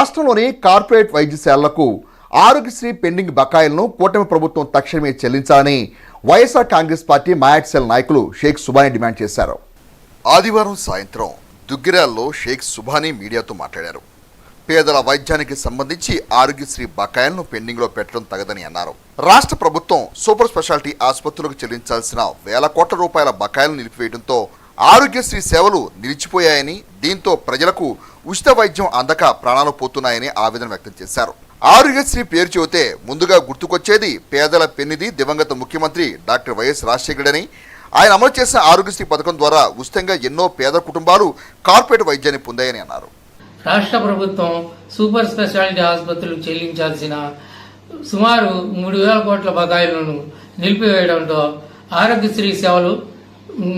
రాష్ట్రంలోని corporate వైద్యశాలలకు Aarogyasri pending బకాయిలను కూటమి ప్రభుత్వం తక్షణమే చెల్లించాలని వైఎస్ఆర్ కాంగ్రెస్ పార్టీ మాయాట్సెల్ నాయకులు షేక్ సుబాని డిమాండ్ చేశారు. ఆదివారం సాయంత్రం దుగ్గిరాల్లో షేక్ సుబానీ మీడియాతో మాట్లాడారు. పేదల వైద్యానికి సంబంధించి ఆరోగ్యశ్రీ బకాయిలను పెండింగ్లో పెట్టడం తగదని అన్నారు. రాష్ట్ర ప్రభుత్వం సూపర్ స్పెషాలిటీ ఆసుపత్రులకు చెల్లించాల్సిన వేల కోట్ల రూపాయల బకాయిలను నిలిపివేయడంతో ఆరోగ్యశ్రీ సేవలు నిలిచిపోయాయని దీంతో ప్రజలకు ఉచిత వైద్యం అందక ప్రాణాలు పోతున్నాయని ఆవేదన వ్యక్తం చేశారు. ఆరోగ్యశ్రీ పేరు చెబితే ముందుగా గుర్తుకొచ్చేది పేదల పెన్నిది దివంగత ముఖ్యమంత్రి డాక్టర్ వైఎస్ రాజశేఖరుడని ఆయన అమలు చేసిన ఆరోగ్యశ్రీ పథకం ద్వారా ఉచితంగా ఎన్నో పేద కుటుంబాలు కార్పొరేట్ వైద్యాన్ని పొందాయని అన్నారు. రాష్ట్ర ప్రభుత్వం సూపర్ స్పెషాలిటీ ఆసుపత్రులకు చెల్లించాల్సిన సుమారు మూడు వేల కోట్ల బకాయిలను నిలిపివేయడంతో ఆరోగ్యశ్రీ సేవలు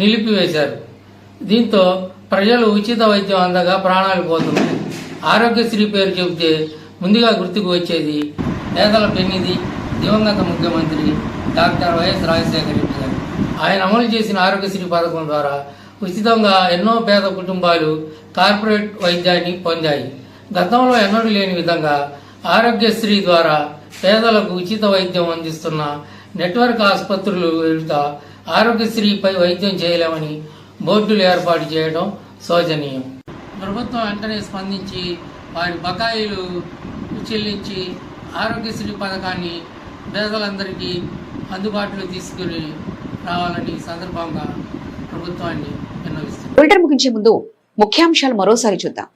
నిలిపివేశారు. దీంతో ప్రజలు ఉచిత వైద్యం అందగా ప్రాణాలు పోతున్నాయి. ఆరోగ్యశ్రీ పేరు చెబితే ముందుగా గుర్తుకు వచ్చేది పేదల పెన్నిది దివంగత ముఖ్యమంత్రి డాక్టర్ వైఎస్ రాజశేఖర రెడ్డి గారు. ఆయన అమలు చేసిన ఆరోగ్యశ్రీ పథకం ద్వారా ఉచితంగా ఎన్నో పేద కుటుంబాలు కార్పొరేట్ వైద్యాన్ని పొందాయి. గతంలో ఎన్నడూ లేని విధంగా ఆరోగ్యశ్రీ ద్వారా పేదలకు ఉచిత వైద్యం అందిస్తున్న నెట్వర్క్ ఆసుపత్రులు వెళ్తా ఆరోగ్యశ్రీపై వైద్యం చేయలేమని బోర్డులు ఏర్పాటు చేయడం శోచనీయం. ప్రభుత్వం వెంటనే స్పందించి వారి బకాయిలు చెల్లించి ఆరోగ్యశ్రీ పథకాన్ని పేదలందరికీ అందుబాటులో తీసుకుని రావాలని సందర్భంగా ప్రభుత్వాన్ని విన్నవిస్తుంది ముందు ముఖ్యాంశాలు మరోసారి చూద్దాం.